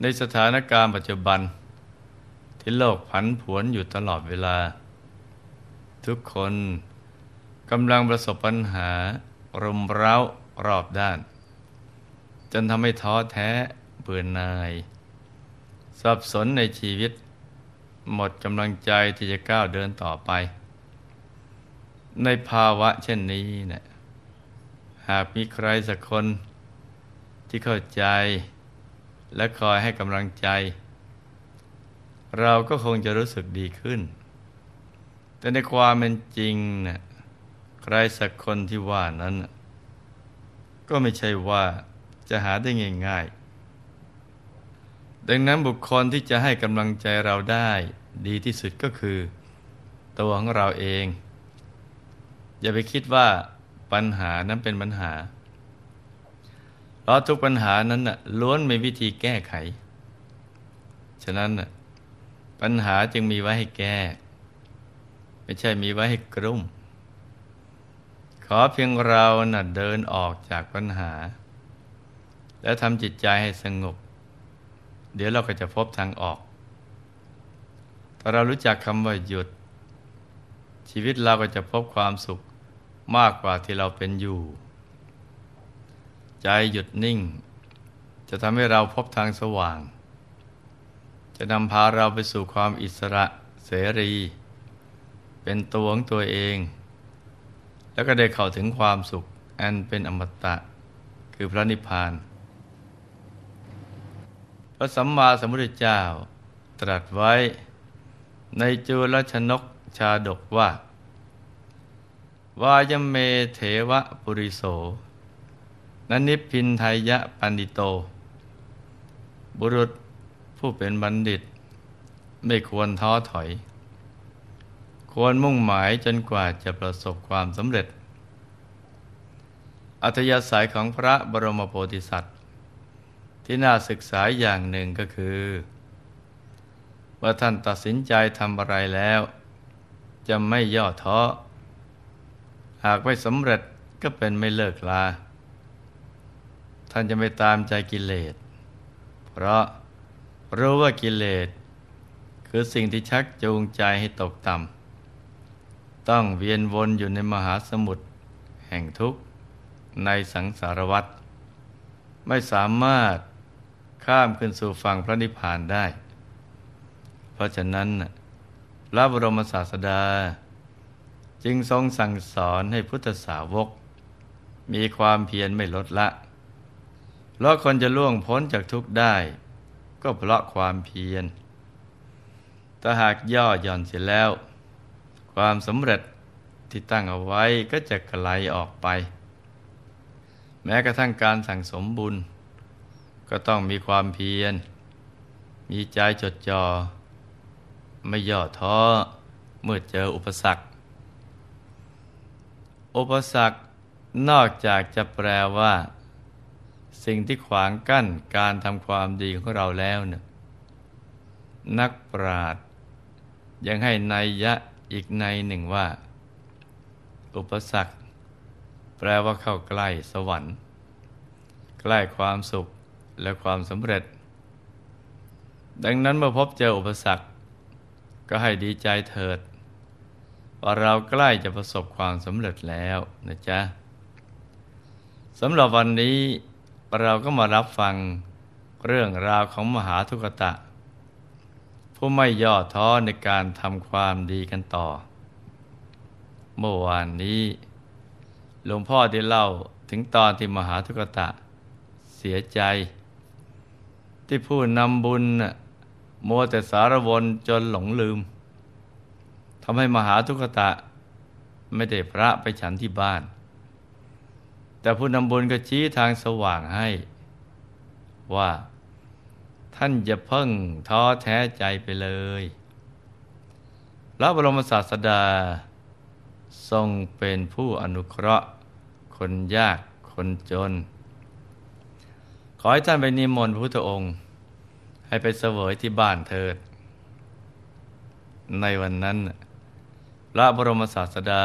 ในสถานการณ์ปัจจุบัน ที่โลกผันผวนอยู่ตลอดเวลา ทุกคนกำลังประสบปัญหารุมเร้ารอบด้าน จนทำให้ท้อแท้เบื่อหน่าย สับสนในชีวิต หมดกำลังใจที่จะก้าวเดินต่อไป ในภาวะเช่นนี้เนะี่ยหากมีใครสักคนที่เข้าใจ และคอยให้กำลังใจ เราก็คงจะรู้สึกดีขึ้น แต่ในความเป็นจริงนะ่ะใครสักคนที่ว่านั้น ก็ไม่ใช่ว่าจะหาได้ง่ายๆ ดังนั้นบุคคลที่จะให้กำลังใจเราได้ดีที่สุดก็คือ ตัวของเราเอง อย่าไปคิดว่าปัญหานั้นเป็นปัญหา ราะทุกปัญหานั้นน่ะล้วนมีวิธีแก้ไข ฉะนั้นปัญหาจึงมีไว้ให้แก้ ไม่ใช่มีไว้ให้กรุ่ม ขอเพียงเราน่ะเดินออกจากปัญหา แล้วทำจิตใจให้สงบ เดี๋ยวเราก็จะพบทางออก ถ้าเรารู้จักคำว่าหยุด ชีวิตเราก็จะพบความสุขมากกว่าที่เราเป็นอยู่ ใจหยุดนิ่ง จะทำให้เราพบทางสว่าง จะนำพาเราไปสู่ความอิสระเสรี เป็นตัวของตัวเอง แล้วก็ได้เข้าถึงความสุข อันเป็นอมตะ คือพระนิพพาน พระสัมมาสัมพุทธเจ้าตรัสไว้ในจุลชนกชาดกว่าวายเมเถวะปุริโส นนิพินไทยะปันดิโต บุรุษผู้เป็นบัณฑิต ไม่ควรท้อถอย ควรมุ่งหมายจนกว่าจะประสบความสำเร็จ อัธยาศัยของพระบรมโพธิสัตว์ ที่น่าศึกษาอย่างหนึ่งก็คือเมื่อท่านตัดสินใจทำอะไรแล้ว จะไม่ย่อท้อ หากไม่สำเร็จก็เป็นไม่เลิกลา ท่านจะไม่ตามใจกิเลส เพราะรู้ว่ากิเลส คือสิ่งที่ชักจูงใจให้ตกต่ำต้องเวียนวนอยู่ในมหาสมุทรแห่งทุกข์ในสังสารวัฏไม่สามารถข้ามขึ้นสู่ฝั่งพระนิพพานได้ เพราะฉะนั้นพระบรมศาสดา จึงทรงสั่งสอนให้พุทธสาวก มีความเพียรไม่ลดละ เพราะคนจะล่วงพ้นจากทุกข์ได้ ก็เพราะความเพียรถ้าหากย่อหย่อนเสียแล้ว ความสำเร็จที่ตั้งเอาไว้ก็จะไกลออกไป แม้กระทั่งการสั่งสมบุญ ก็ต้องมีความเพียร มีใจจดจอ่อไม่ย่อท้อเมื่อเจออุปสรรค อุปสรรคนอกจากจะแปลว่า สิ่งที่ขวางกั้นการทำความดีของเราแล้วเนี่ยนักปราชญ์ยังให้ในยะอีกในหนึ่งว่า อุปสรรค แปลว่าเข้าใกล้สวรรค์ ใกล้ความสุขและความสำเร็จ ดังนั้นเมื่อพบเจออุปสรรค ก็ให้ดีใจเถิด ว่าเราใกล้จะประสบความสำเร็จแล้วนะจ๊ะสำหรับวันนี้ เราก็มารับฟังเรื่องราวของมหาทุกตะ ผู้ไม่ย่อท้อในการทำความดีกันต่อ เมื่อวานนี้หลวงพ่อได้เล่าถึงตอนที่มหาทุกตะ เสียใจ ที่ผู้นำบุญมัวแต่สารวนจนหลงลืมทำให้มหาทุกตะไม่ได้พระไปฉันที่บ้าน แต่ผู้นำบุญก็ชี้ทางสว่างให้ ว่า ท่านจะเพิ่งท้อแท้ใจไปเลยพระบรมศาสดา ทรงเป็นผู้อนุเคราะห์ คนยากคนจน ขอให้ท่านไปนิมนต์พระพุทธองค์ ให้ไปเสวยที่บ้านเถิด ในวันนั้น พระบรมศาสดา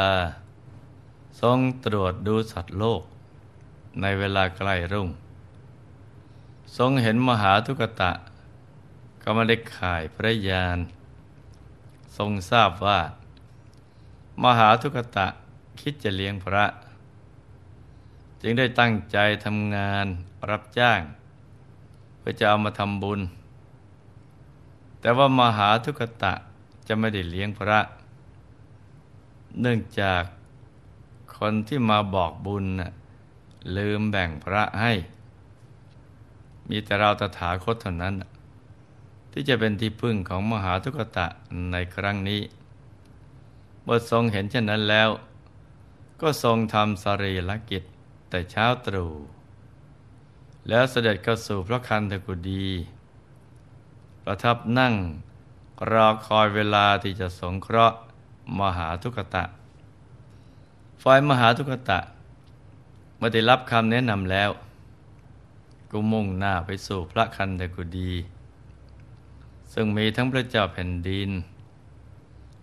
ทรงตรวจดูสัตว์โลก ในเวลาใกล้รุ่ง ทรงเห็นมหาทุกตะ ก็ไม่ได้ข่ายพระยาน ทรงทราบว่า มหาทุกตะคิดจะเลี้ยงพระ จึงได้ตั้งใจทำงานรับจ้าง เพื่อจะเอามาทำบุญ แต่ว่ามหาทุกตะจะไม่ได้เลี้ยงพระ เนื่องจากคนที่มาบอกบุญน่ะ ลืมแบ่งพระให้ มีแต่เราตถาคตเท่านั้น ที่จะเป็นที่พึ่งของมหาทุกตะในครั้งนี้เมื่อทรงเห็นเช่นนั้นแล้ว ก็ทรงทำสรีรกิจแต่เช้าตรู่แล้วเสด็จเข้าสู่พระคันธกุฎีประทับนั่งรอคอยเวลาที่จะสงเคราะห์มหาทุกตะฝ่ายมหาทุกตะ มื่อได้รับคำแนะนำแล้ว ก็มุ่งหน้าไปสู่พระคันธกุฎีซึ่งมีทั้งพระเจ้าแผ่นดิน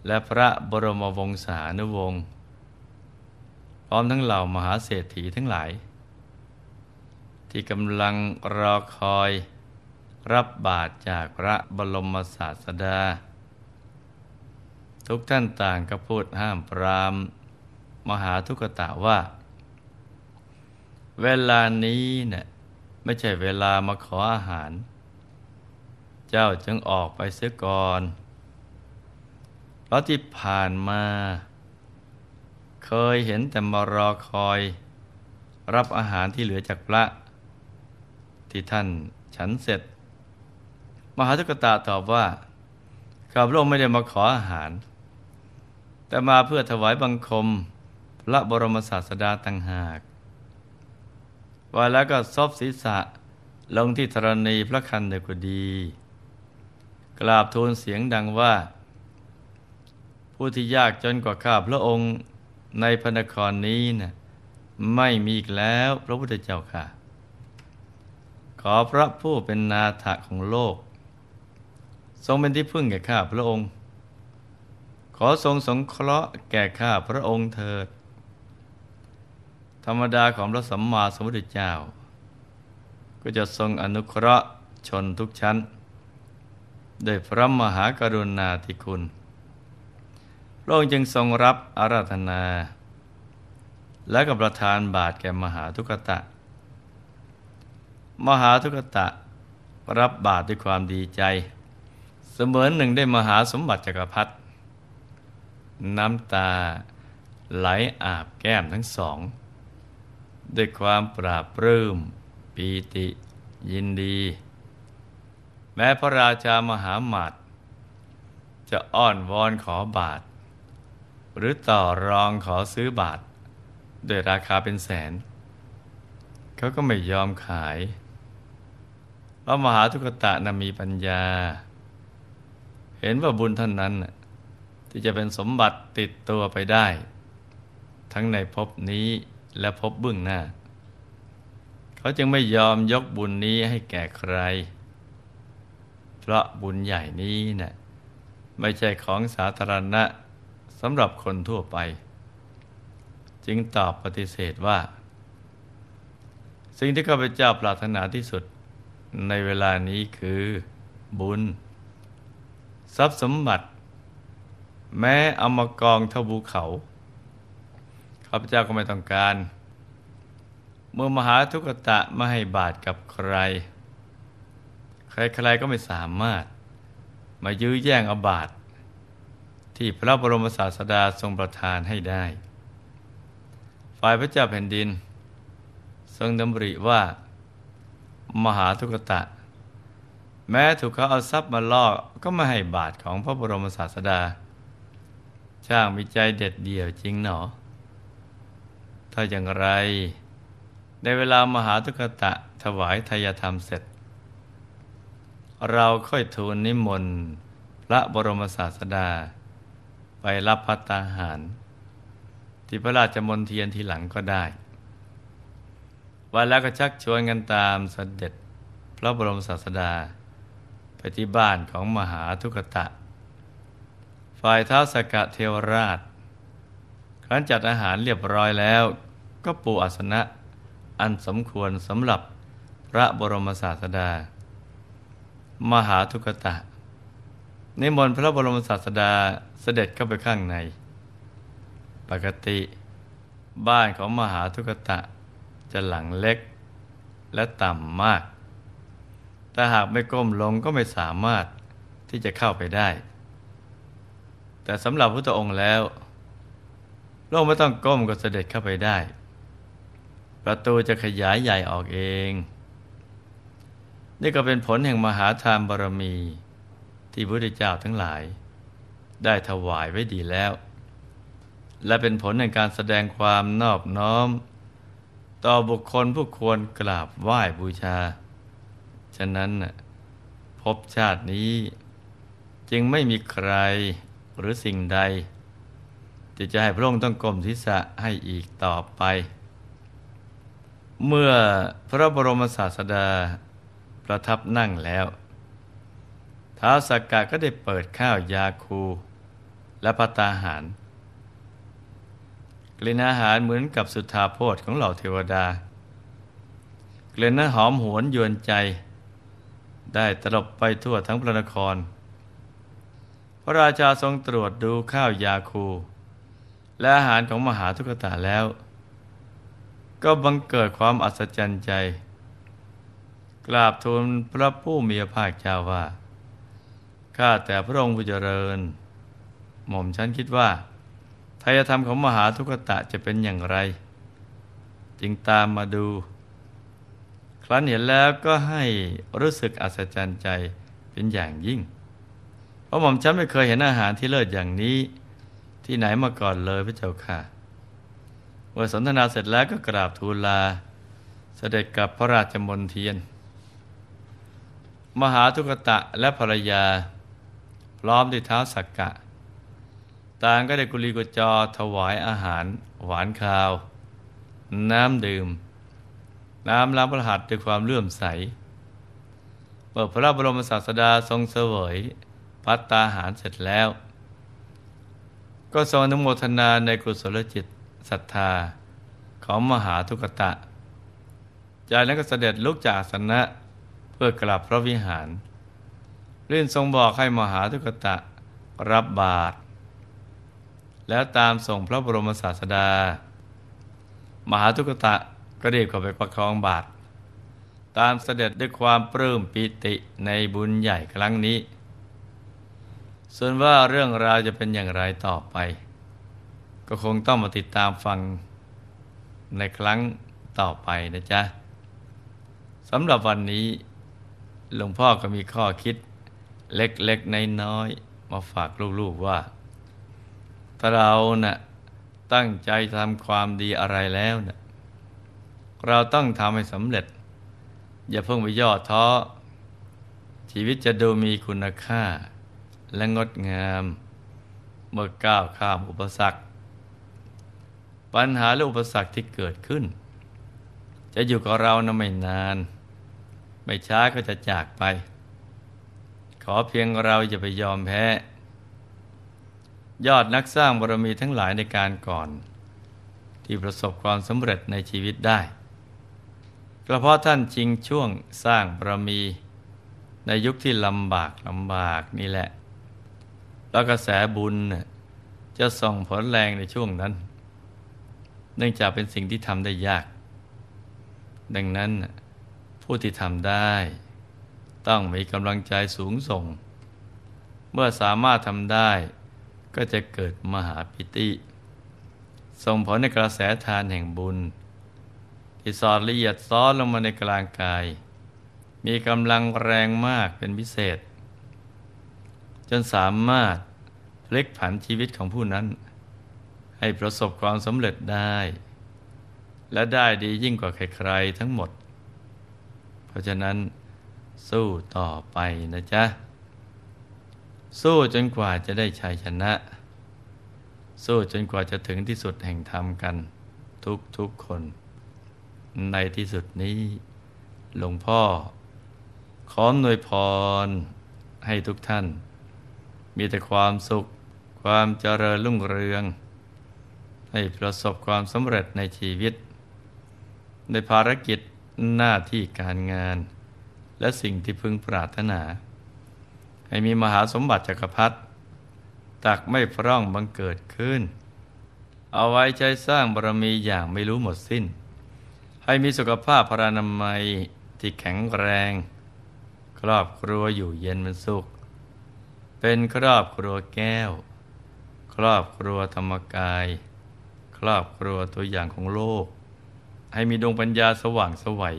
และพระบรมวงศานุวงศ์พร้อมทั้งเหล่ามหาเศรษฐีทั้งหลาย ที่กำลังรอคอยรับบาตรจากพระบรมศาสดา ทุกท่านต่างก็พูดห้ามปราม มหาทุกตะว่า เวลานี้เนะ่ยไม่ใช่เวลามาขออาหาร เจ้าจึงออกไปเสียก่อนเพราะที่ผ่านมา เคยเห็นแต่มารอคอย รับอาหารที่เหลือจากพระ ที่ท่านฉันเสร็จ มหาทุกตะตอบว่าข้าพระองค์ไม่ได้มาขออาหาร แต่มาเพื่อถวายบังคม พระบรมศาสดาต่างหาก ว่าแล้วก็ซบศีรษะลงที่ธรณีพระคันเดกุดี กราบทูลเสียงดังว่า ผู้ที่ยากจนกว่าข้าพระองค์ในพระนครนี้นะ่ะไม่มีอีกแล้วพระพุทธเจ้าค่ะ ขอพระผู้เป็นนาถะของโลก ทรงเป็นที่พึ่งแก่ข้าพระองค์ ขอทรงสงเคราะห์แก่ข้าพระองค์เถิด ธรรมดาของพระสัมมาสัมพุทธเจ้า ก็จะทรงอนุเคราะห์ชนทุกชั้นด้วยพระมหากรุณาธิคุณ พระองค์จึงทรงรับอาราธนา และกับประทานบาทแก่มหาทุกตะ มหาทุกตะรับบาทด้วยความดีใจ เสมือนหนึ่งได้มหาสมบัติจักรพรรดิน้ำตาไหลอาบแก้มทั้งสอง ด้วยความปราบปลื้มปีติ ยินดี แม้พระราชามหาหมัดจะอ้อนวอนขอบาท หรือต่อรองขอซื้อบาทด้วยราคาเป็นแสน เขาก็ไม่ยอมขายเพราะมหาทุกตะนั้นมีปัญญา เห็นว่าบุญท่านนั้น ที่จะเป็นสมบัติติดตัวไปได้ ทั้งในภพนี้ และพบเบื้องหน้า เขาจึงไม่ยอมยกบุญนี้ให้แก่ใคร เพราะบุญใหญ่นี้นะ่ะไม่ใช่ของสาธารณะสำหรับคนทั่วไป จึงตอบปฏิเสธว่า สิ่งที่ข้าพเจ้าปรารถนาที่สุดในเวลานี้คือบุญ ทรัพย์สมบัติ แม้เอามากองเท่าภูเขา ข้าพเจ้าก็ไม่ต้องการ เมื่อมหาทุกตะไม่ให้บาตรกับใคร ใครๆก็ไม่สามารถ มายื้อแย่งอาบาตรที่พระบรมศาสดาทรงประทานให้ได้ ฝ่ายพระเจ้าแผ่นดิน ทรงดำริว่า มหาทุกตะ แม้ถูกเขาเอาทรัพย์มาล่อก็ไม่ให้บาตรของพระบรมศาสดาช่างมีใจเด็ดเดี่ยวจริงหนอ ถ้าอย่างไร ในเวลามหาทุกตะถวายทายธรรมเสร็จ เราค่อยทูลนิมนต์พระบรมศาสดา ไปรับพัตตาหาร ที่พระราชมนเทียนทีหลังก็ได้วันแล้วก็ชักชวนกันตามเสด็จพระบรมศาสดา ไปที่บ้านของมหาทุกตะ ฝ่ายท้าสกะเทวราช รั้นจัดอาหารเรียบร้อยแล้ว ก็ปูอาสนะ อันสมควรสำหรับพระบรมศาสดา มหาทุกตะนิมนต์พระบรมศาสดาเสด็จเข้าไปข้างใน ปกติ บ้านของมหาทุกตะ จะหลังเล็กและต่ำมาก แต่หากไม่ก้มลงก็ไม่สามารถที่จะเข้าไปได้ แต่สำหรับพระองค์แล้ว โลกไม่ต้องก้มก็เสด็จเข้าไปได้ ประตูจะขยายใหญ่ออกเอง นี่ก็เป็นผลแห่งมหาทานบารมี ที่พระพุทธเจ้าทั้งหลาย ได้ถวายไว้ดีแล้ว และเป็นผลแห่งการแสดงความนอบน้อม ต่อบุคคลผู้ควรกราบไหว้บูชา ฉะนั้นพบชาตินี้จึงไม่มีใครหรือสิ่งใด ที่จะให้พระองค์ต้องกลมทิศะให้อีกต่อไป เมื่อพระบรมศาสดาประทับนั่งแล้วท้าวสักกะก็ได้เปิดข้าวยาคู และพัตาหาร กลิ่นอาหารเหมือนกับสุธาโพธของเหล่าเทวดา กลิ่นนั้นหอมหวนยวนใจ ได้ตลบไปทั่วทั้งพระนคร พระราชาทรงตรวจดูข้าวยาคู และอาหารของมหาทุกตาแล้ว ก็บังเกิดความอัศจรรย์ใจ กราบทูลพระผู้มีพระภาคเจ้าว่าข้าแต่พระองค์ผู้เจริญ หม่อมฉันคิดว่าทายธรรมของมหาทุกตะจะเป็นอย่างไร จึงตามมาดู ครั้นเห็นแล้วก็ให้รู้สึกอัศจรรย์ใจเป็นอย่างยิ่ง เพราะหม่อมฉันไม่เคยเห็นอาหารที่เลิศอย่างนี้ ที่ไหนมาก่อนเลยพระเจ้าค่ะเมื่อสนทนาเสร็จแล้วก็กราบทูลลา เสด็จกับพระราชมนเทียน มหาทุกตะและภรรยา พร้อมด้วยเท้าสักกะ ต่างก็ได้กุลีกุจอถวายอาหาร หวานคาว น้ำดื่ม น้ำล้างพระหัตถ์ด้วยความเลื่อมใสเมื่อพระบรมศาสดาทรงเสวยพัตตาหารเสร็จแล้ว ก็ทรงอนุโมทนาในกุศลจิตศรัทธาของมหาทุกตะ จากนั้นก็เสด็จลุกจากสนะเพื่อกลับพระวิหารลื่นทรงบอกให้มหาทุกตะรับบาตรแล้วตามส่งพระบรมศาสดา มหาทุกตะก็รีบเข้าไปประคองบาตรตามเสด็จด้วยความปลื้มปิติในบุญใหญ่ครั้งนี้ ส่วนว่าเรื่องราวจะเป็นอย่างไรต่อไป ก็คงต้องมาติดตามฟังในครั้งต่อไปนะจ๊ะสำหรับวันนี้หลวงพ่อก็มีข้อคิดเล็กๆในน้อยมาฝากลูกๆว่า ถ้าเรานะ่ะตั้งใจทำความดีอะไรแล้วนะ่ะเราต้องทำให้สำเร็จ อย่าเพิ่งไปย่อท้อชีวิตจะดูมีคุณค่า และงดงาม เมื่อก้าวข้ามอุปสรรค ปัญหาและอุปสรรคที่เกิดขึ้น จะอยู่กับเรานะไม่นาน ไม่ช้าก็จะจากไป ขอเพียงเราอย่าไปยอมแพ้ ยอดนักสร้างบารมีทั้งหลายในการก่อน ที่ประสบความสำเร็จในชีวิตได้ก็เพาะท่านจริงช่วงสร้างบารมีในยุคที่ลำบากลำบากนี่แหละ แล้วกระแสบุญจะส่งผลแรงในช่วงนั้น เนื่องจากเป็นสิ่งที่ทำได้ยาก ดังนั้นผู้ที่ทำได้ ต้องมีกำลังใจสูงส่ง เมื่อสามารถทำได้ก็จะเกิดมหาปิติ ส่งผลในกระแสทานแห่งบุญที่สอดละเอียดซ้อนลงมาในกลางกาย มีกำลังแรงมากเป็นพิเศษ จนสามารถพลิกผันชีวิตของผู้นั้น ให้ประสบความสำเร็จได้ และได้ดียิ่งกว่าใครๆทั้งหมด เพราะฉะนั้นสู้ต่อไปนะจ๊ะ สู้จนกว่าจะได้ชัยชนะ สู้จนกว่าจะถึงที่สุดแห่งธรรมกัน ทุกทุกคน ในที่สุดนี้ หลวงพ่อ ขอหน่วยพรให้ทุกท่าน มีแต่ความสุข ความเจริญรุ่งเรือง ให้ประสบความสำเร็จในชีวิต ในภารกิจหน้าที่การงาน และสิ่งที่พึงปรารถนา ให้มีมหาสมบัติจักรพรรดิตักไม่พร่องบังเกิดขึ้น เอาไว้ใช้สร้างบารมีอย่างไม่รู้หมดสิ้น ให้มีสุขภาพพรานามัยที่แข็งแรง ครอบครัวอยู่เย็นเป็นสุข เป็นครอบครัวแก้ว ครอบครัวธรรมกาย ครอบครัวตัวอย่างของโลก ให้มีดวงปัญญาสว่างสวัย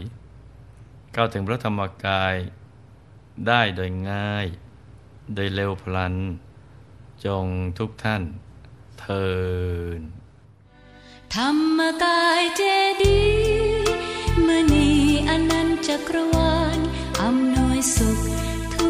เข้าถึงพระธรรมกายได้โดยง่าย โดยเร็วพลัน จงทุกท่านเทินธรรมกายเจดีมณีอนันต์จักรวาลอำนวยสุข